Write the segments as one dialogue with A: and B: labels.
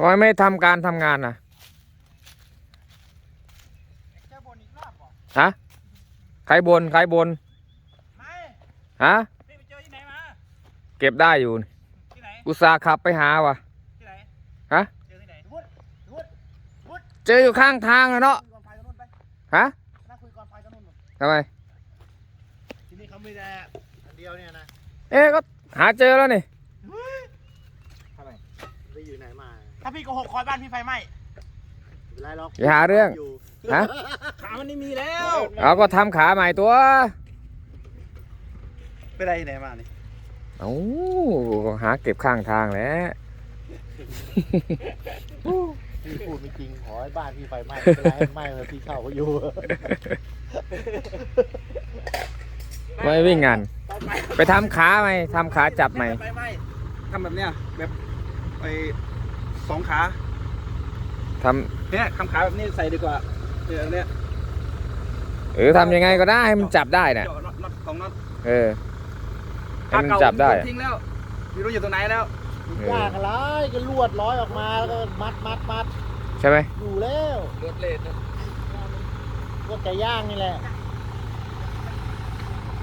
A: ทำไมไม่ทำการทำงานน่ะ
B: เจอบนอีกรอบบ่
A: ฮะใครบนใครบน
B: ไม่
A: ฮะ
B: พี่ไปเจอที่ไหนมา
A: เก็บได้อยู่
B: ที่ไหน
A: อุตส่าห์ขับไปหาว่ะ
B: ที่ไหน
A: ฮะ
B: เจอที่ไหนวุดวุดวุด
A: เจออยู่ข้างทางอะเนาะ
B: คุยก่อนไฟตรงนู้นไป
A: ฮะ
B: นั่งคุยก่อนไฟตรงนู้นหมด
A: ทำไม
B: ที่นี่เขาไม่ได้อันเดียวเนี่ยนะ
A: เอ๊ะก็หาเจอแล้วนี่
B: ทำไม ไปอยู่ไหนมาถ้าพี่โกหกคอยบ้านพี่ไฟไหม้
C: ไม่เป็นไรหรอก
A: อย่าหาเรื่อง
C: ยู่
A: ฮะ
B: ขามันไม่มีแล้ว
A: เอาก็ทำขาใหม่ตัว
B: ไปได้ที่ไหนมานี่
A: เอ้าหาเก็บข้างทางแหล้ว
C: พี่พูดไม่จริงขอให้บ้านพี่ไฟไหม้ไม่เป็นไรให้ไหม้เลยพี่เช่าเขาอยู่
A: ไม่วิ่งงาน ไปทำขาใหม่ทำขาจับใหม่
B: ไฟไหม้ทำแบบเนี้ยแบบ ไปสองขา
A: ทำ
B: เนี่ยทำขาแบบนี้ใส่ดีกว่าเนี่ยเนี่ย
A: เออทำยังไงก็ได้ให้มันจับได้น่ะ
B: เจาะน็อตน็อตสองน็อต
A: เออให้มันจับได้
B: ทิ้งแล้วไม่รู้อยู่ตรงไหนแล้ว
A: เออ ยา
C: กอะไรก็ลวดร้อยออกมาแล้วก็มัดมัดมัด
A: ใช่ไหม
C: อยู่แล้ว
B: รถเลน
C: ลวดไก่ย่างนี่แหละ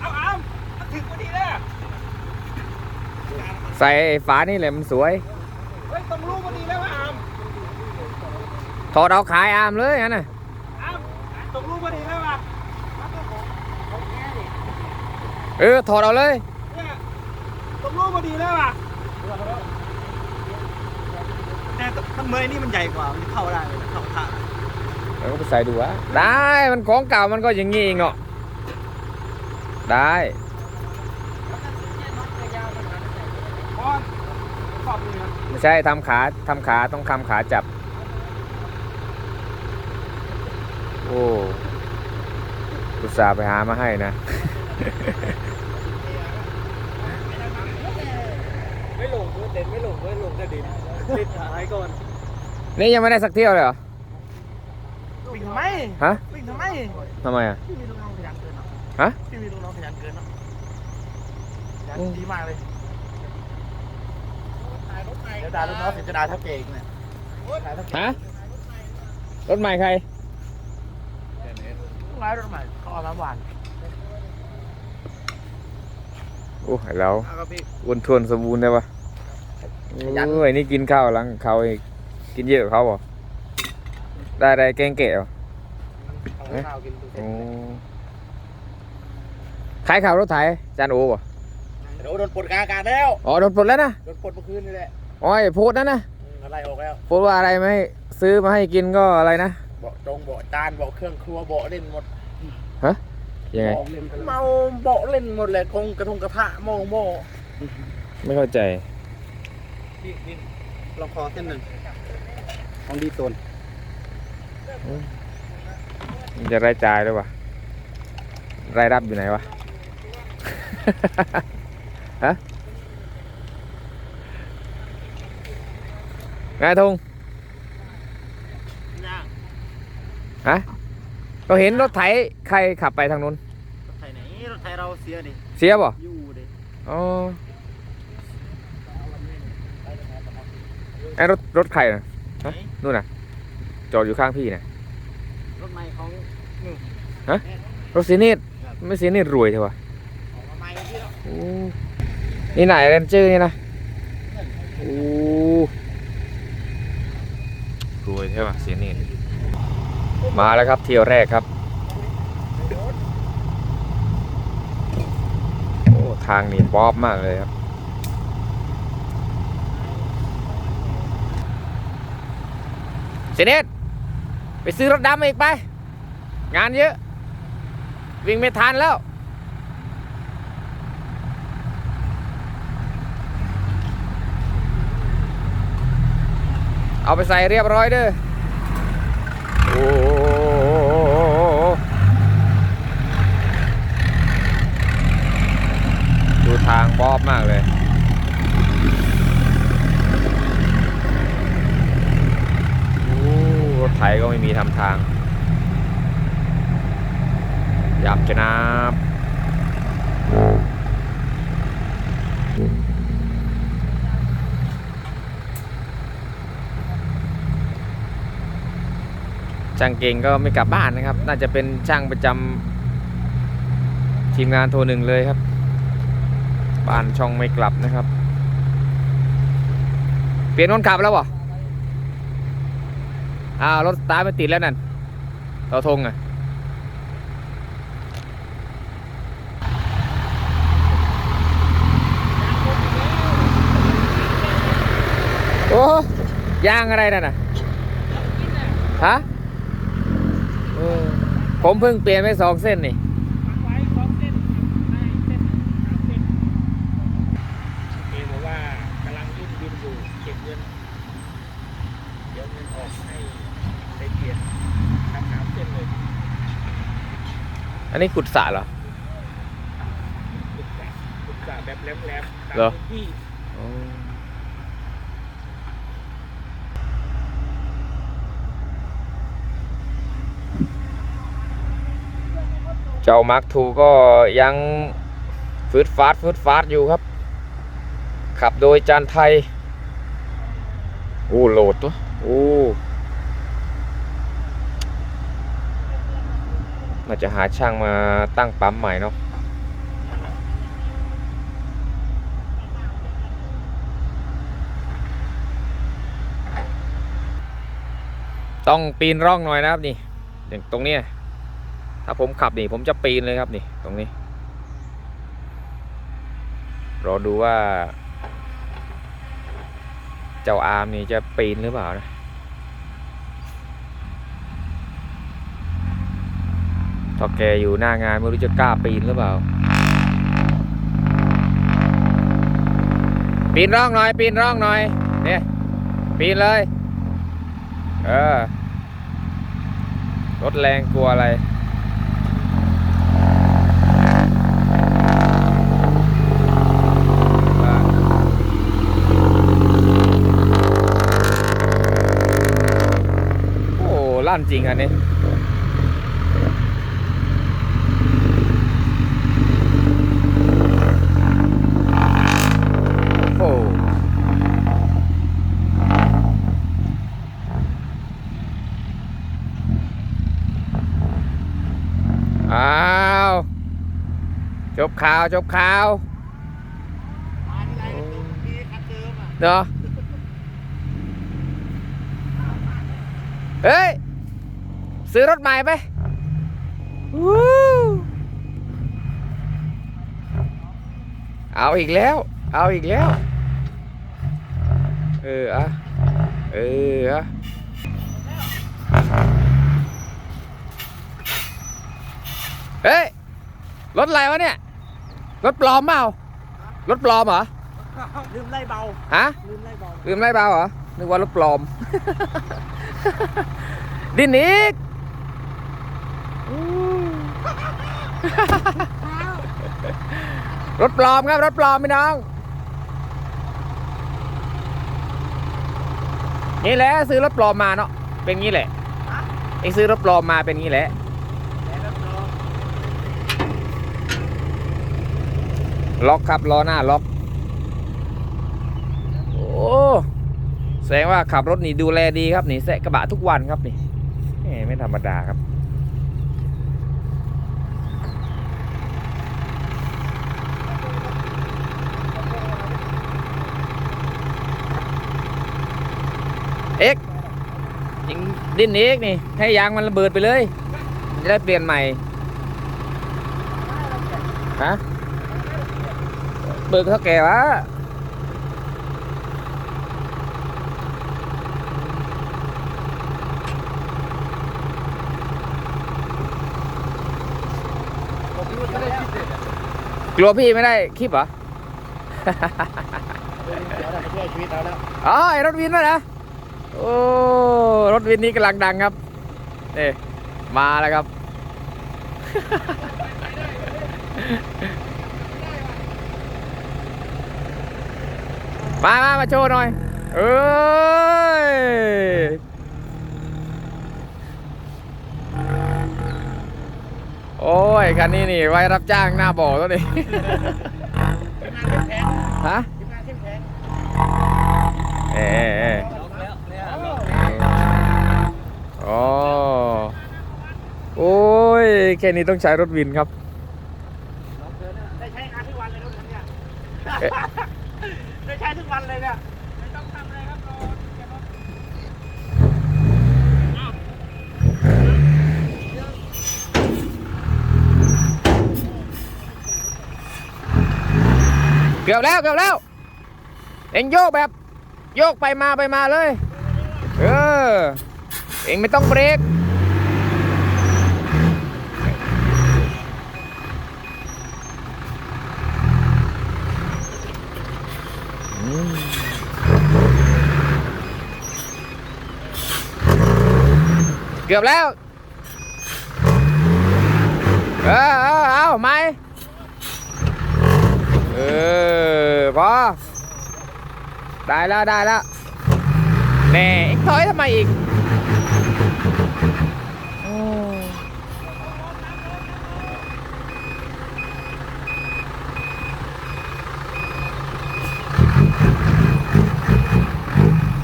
B: เอาเอามันถึงพอดีเลยอะ
A: ใส่ไอ้ฝานี่แหละมันสวย
B: เฮ้ยตรงรูพอดีแล้วว่ะอาม
A: ถอดเอาขายอามเลยงั้นน่ะ
B: อามตรงรูพอดีแล้วว่ะ
A: เออถอดเอาเลย
B: เนี่ยตรงรูพอดีแล้วว่ะแต่ต้นเมยนี่มันใหญ่กว่ามันเข้าได้เลยนะเข้าท่า
A: แล้วก็ไปใส่ดูวะได้มันของเก่ามันก็อย่างงี้เองเนาะได้
B: เพราะขอบนี่นะ
A: ไม่ ใช่ทำขาทำขาต้องทำขาจับ โอ้อุตส่าห์ไปหามาให้นะ
B: ไม่ลงเพื่อเด่นไม่ลงเพื่อลงกระดิ่งติดหายก่อน
A: นี่ยังไม่ได้สักเที่ยวเลยเหรอ
B: วิ่งทำไม
A: ฮะ
B: วิ่งทำไม
A: ทำไมอะ
B: พี่มีลูกน้องขยันเกินเนาะ
A: ฮะ
B: พี่มีลูกน้องขยันเกินเนาะขยันดีมากเลย เดี๋ยวด่าลูกน้องเสร็จจะด่าเท่าเก่งเนี่ยด่าเท่าเก่ง
A: ฮะรถใหม่ใคร
B: ร้ายรถใหม่เขาเอาน้ำหวาน
A: โอ้ยเรา
B: เอาครับพี่
A: อ้วนทวนสมบูรณ์ได้ปะ
B: ขยัน
A: โอ้ยนี่กินข้าวหลังเขาอีกกินเยอะกว่าเขาบ่ได้ได้แกงเกะเหรอ
B: เอาข้าวกินดูเสร็
A: โอ้
B: จ
A: ใครขับรถไถจานโอ้บ่
B: เดี๋ยวโดนปลดกลางอากาศแล้ว
A: อ๋อโดนปลดแล้วนะ
B: โดนปลดเมื่อคืนนี่แหละ
A: อ๋อไอ้โพสต์นั่นนะ
B: อืมอะไรออกแล้ว
A: โพสต์ว่าอะไรไม่ให้ซื้อมาให้กินก็อะไรนะ
B: เบาะจงเบาะจานเบาะเครื่องครัวเบาะเล่นหมด
A: ยังไง
B: เมาเบาะเล่นหมดเลยคงกระทงกระทะหม้อหม้อ
A: ไม่เข้าใจ
B: นี่นี่ลองคอเส้นหนึ่งของดีตน
A: มันจะรายจ่ายหรือเปล่ารายรับอยู่ไหนวะ ฮะ ไงทง
B: ย่าง
A: ฮะเราเห็นรถไถใครขับไปทางนู้น
B: รถไถไหนรถไถเราเสียดิ
A: เสียบ่
B: อยู่ดิ
A: อ๋อไอ้รถรถใครนะฮะนู่นน่ะ จอดอยู่ข้างพี่นะ
B: รถใหม่ของ
A: รถสีนิดไม่สีนิดรวยเถอะวะ
B: ออกมาใหม่ที่เรา
A: โอ้นี่ไหนเรนเจอร์นี่นะโอ้ รวยใช่ป่ะเสียนี่มาแล้วครับเที่ยวแรกครับ โอ้ทางนี่ป๊อบมากเลยครับเสยเนตไปซื้อรถดำอีกไป งานเยอะ วิ่งไม่ทันแล้ว เอาไปใส่เรียบร้อยเด้อโอ้โหดูทางบอบมากเลย โอ้รถไถก็ไม่มีทำทางหยับจะนับ ช่างเก่งก็ไม่กลับบ้านนะครับ น่าจะเป็นช่างประจำทีมงานโทรหนึ่งเลยครับ บ้านช่องไม่กลับนะครับ เปลี่ยนคนขับแล้วบ่อ้าวรถตาร์ทไม่ติดแล้วนั่นต่อทงอะโอ้ยางอะไรนั่นน่ะฮะ ผมเพิ่งเปลี่ยนไปสองเส้นนี่
B: ไว้สองเส้นให้เส้นสามเส้นเอบอกว่ากำลังยุ่งบินอยู่เก็บเงินเดี๋ยวเงินออกให้ได้เปลี่ยนทำสามเส้นเลย
A: อันนี้ขุดสระเหรอ
B: ฝึกษาฝึกษาแบบแหลมๆตาม
A: เหรอ
B: พื้นที่
A: เจ้ามาร์คทูก็ยังฟืดฟาดฟืดฟาดอยู่ครับ ขับโดยจานไทย โอ้โหลดตัวโอ้น่าจะหาช่างมาตั้งปั๊มใหม่เนาะต้องปีนร่องหน่อยนะครับนี่อย่างตรงเนี้ย ถ้าผมขับนี่ผมจะปีนเลยครับนี่ตรงนี้ รอดูว่า เจ้าอาร์มนี่จะปีนหรือเปล่านะถ้าแกอยู่หน้างานไม่รู้จะกล้าปีนหรือเปล่า ปีนร่องหน่อย ปีนร่องหน่อยเนี่ยปีนเลย เออรถแรงกลัวอะไร โอ้ ลั่นจริงอันนี้โอ้อ้าวจบข่าวจบข่าว
C: เดิมอะ
A: เนาะเฮ้ย ซื้อรถใหม่ไปวู้เอาอีกแล้ว เอาอีกแล้ว เอออะเอออะเฮ้ย รถอะไรวะเนี่ย รถปลอมเปล่า รถปลอมเหรอ
B: ลืมไล่เบา
A: ฮะ
B: ลืมไล่เบา
A: ลืมไล่เบาเหรอ นึกว่ารถปลอม ดินอีกอู้ รถปลอมครับ รถปลอมพี่น้อง นี่แหละซื้อรถปลอมมาเนาะเป็นงี้แหละเองซื้อรถปลอมมาเป็นงี้แหละล็อกครับล้อหน้าล็อกโอ้แสดงว่าขับรถนี่ดูแลดีครับนี่แสะกระบะทุกวันครับนี่ไม่ธรรมดาครับ เอ็กยิง ดิ้นเอ็กนี่ ให้ยางมันระเบิดไปเลย จะได้เปลี่ยนใหม่ ฮะ เบิกเท่าแก่วะ
C: ผมคิดว่าจะได้คิดเด็ดอะ
A: กลัวพี่ไม่ได้คลิปเหรอ
C: เดี๋ยวเราไปช่วยชีวิตเราแล้ว
A: อ๋อไอ้รถวินนะนะ โอ้รถวินนี้กำลังดังครับนี่มาแล้วครับ มามามาโชว์หน่อย เอ้ยโอ้ยคันนี้นี่ไว้รับจ้างหน้าบ่อตัวนี้ฮะ
C: เข้มแข็ง
A: เออเออ
B: ล็อกแล้วเนี่ย
A: โอ้แค่นี้ต้องใช้รถวินครับ
B: ได้ใช้งานทุกวันเลยรถคันเนี่ย
A: เอ๊ะ
B: ได้ใช้ทุกวันเลยเนี่ย ไม่ต้องทำอะไรครับรอเก็บรถอ้าว
A: เกือบแล้วเกือบแล้ว เอ็งโยกแบบ โยกไปมาไปมาเลย เออ เองไม่ต้องเบรกเกือบแล้ว เออเออเอาไหมเออพอได้แล้วได้แล้วแน่เอ็งถอยทำไมอีก ถ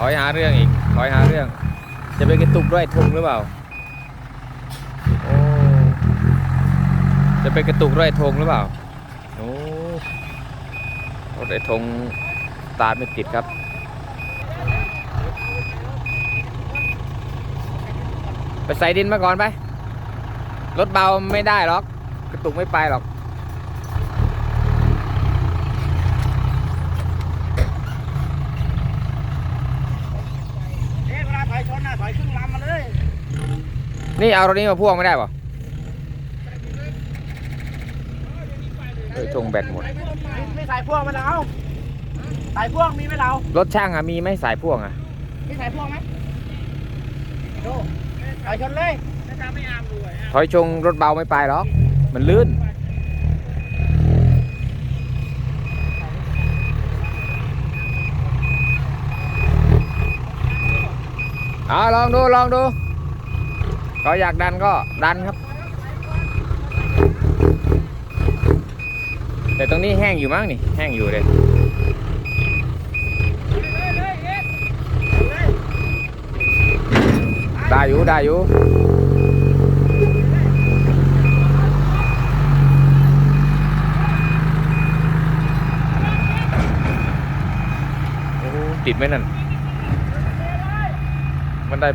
A: อยหาเรื่องอีกถอยหาเรื่อง จะไปกระตุกด้วยธงหรือเปล่าโอ้จะไปกระตุกด้วยธงหรือเปล่าโอ้รถไอ้ธงตาไม่ติดครับ ไปใส่ดินมาก่อนไป รถเบาไม่ได้หรอก กระตุกไม่ไปหรอก
B: เอ๊ะเวลาถอยชนน่ะถอยครึ่งลำมาเลย
A: นี่เอารถนี้มาพ่วงไม่ได้ป่ะเฮ้ยธงแบตหมด
B: ไม่ใส่พ่วงมาแล้วใส่พ่วงมีไหมเรา
A: รถช่างอะมีไหมสายพ่วงอะ
B: มีใส่พ่วงไหมดู ถอยชนเลยถ้าไม่อามดูอะ
A: ถอยชงรถเบาไม่ไปหรอกมันลื่นเอาลองดู ลองดู ก็อยากดันก็ดันครับ แต่ตรงนี้แห้งอยู่มั้งนี่ แห้งอยู่เลย ได้อยู่ได้อยู่โอ้ติดไหมนั่น มันได้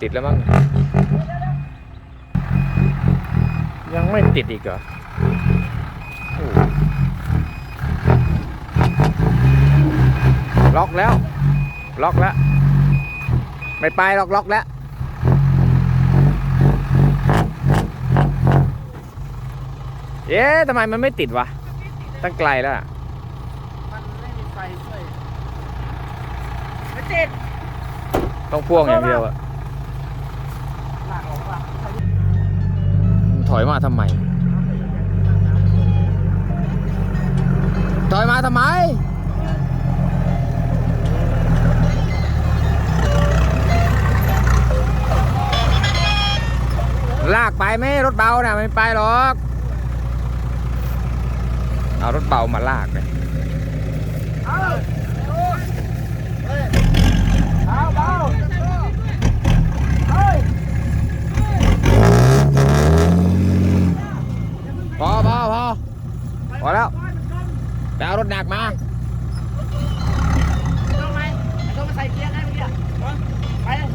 A: ติดแล้วมั้งยังไม่ติดอีกเหรอโอ้ ล็อกแล้ว ล็อกแล้ว ไม่ไปล็อกล็อกแล้ว เอ๊ะทำไมมันไม่ติดวะ ตั้งไกลแล้วอะ
B: มันไม่มีไฟช่วยไม่ติด
A: ต้องพ่วงอย่างเดียวอะ
B: หลังออกว่า
A: ถอยมาทำไม ถอยมาทำไม ลากไปไหมรถเบาน่ะไม่ไปหรอกเอารถเบามาลากเลย
B: เอาเอาเบาเฮ้ย
A: พอพอพอพอแล้วไปเอารถหนักมา
B: ต้องไหมต้องมาใส่เกียร์ได้เมื่อกี้ไปเลย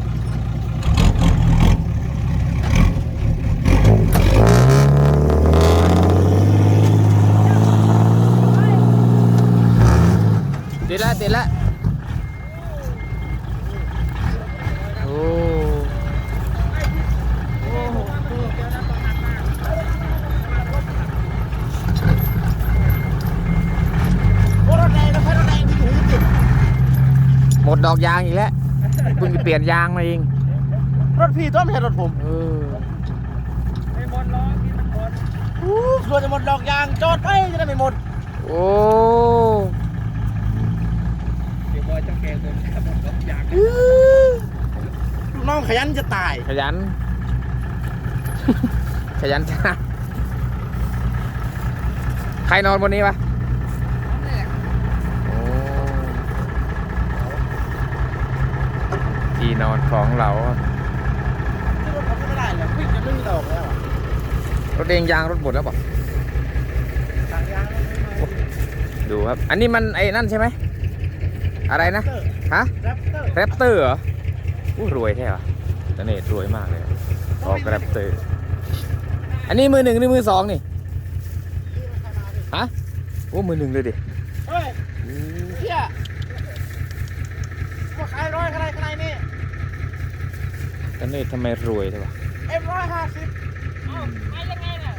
A: ติ ดแล้วติดแล้วโอ้
B: โอ้รถแรงรถไฟรถแรงที่อยู่ที่ติด
A: หมดดอกยางอีกแล้วเพิ่งจะเปลี่ยนยางมาเอง
C: รถพี่ต้นไม่ใช่รถผม
A: เออ
B: ไม่หมดล้อกินมันหมด
C: อู้ส่วนจะหมดดอกยางจอดไปจะได้ไม่หมด
A: โอ้
B: เดี๋ยวบอยจะแกเดินขับรถอยาก
C: ลูกน้อง ขยันจะตาย
A: ขยัน ขยันจ้าใครนอนบนนี้ปะโอ้ที่นอนของเราครับ
C: ที่รถผมไม่ได้เลยวิ่งจะลื่นออกแล้วอะ
A: รถเองยางรถหมดแล้วบอก
C: ทางยางแล้วไม่มา
A: ดูครับ อันนี้มันไอ้นั่นใช่ไหม อะไรนะ
C: เตอร์
A: ฮะ
C: แรปเตอร์
A: แรปเตอร์เหรออู้รวยแท้วะ ตเนตรวยมากเลยออกแรปเตอร์อันนี้มือหนึ่งนี่มือสองนี่ฮะโอ้มือหนึ่งเลยดิ
C: เฮ้ยเฮียมาขายร้อยขนาดขนาดนี้
A: ตเนตรทำไมรวยใช่ปะ
C: เอ็มร้อยห้าสิบ
B: เอ้ามายังไงน่ะ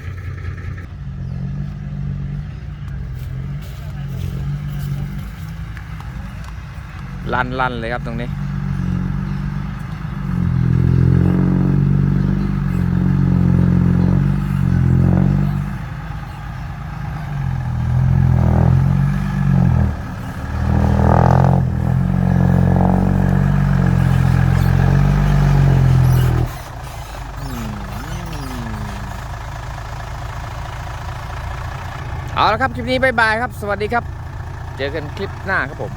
A: ลั่นลั่นเลยครับตรงนี้ ครับคลิปนี้บายบายครับ สวัสดีครับ เจอกันคลิปหน้าครับผม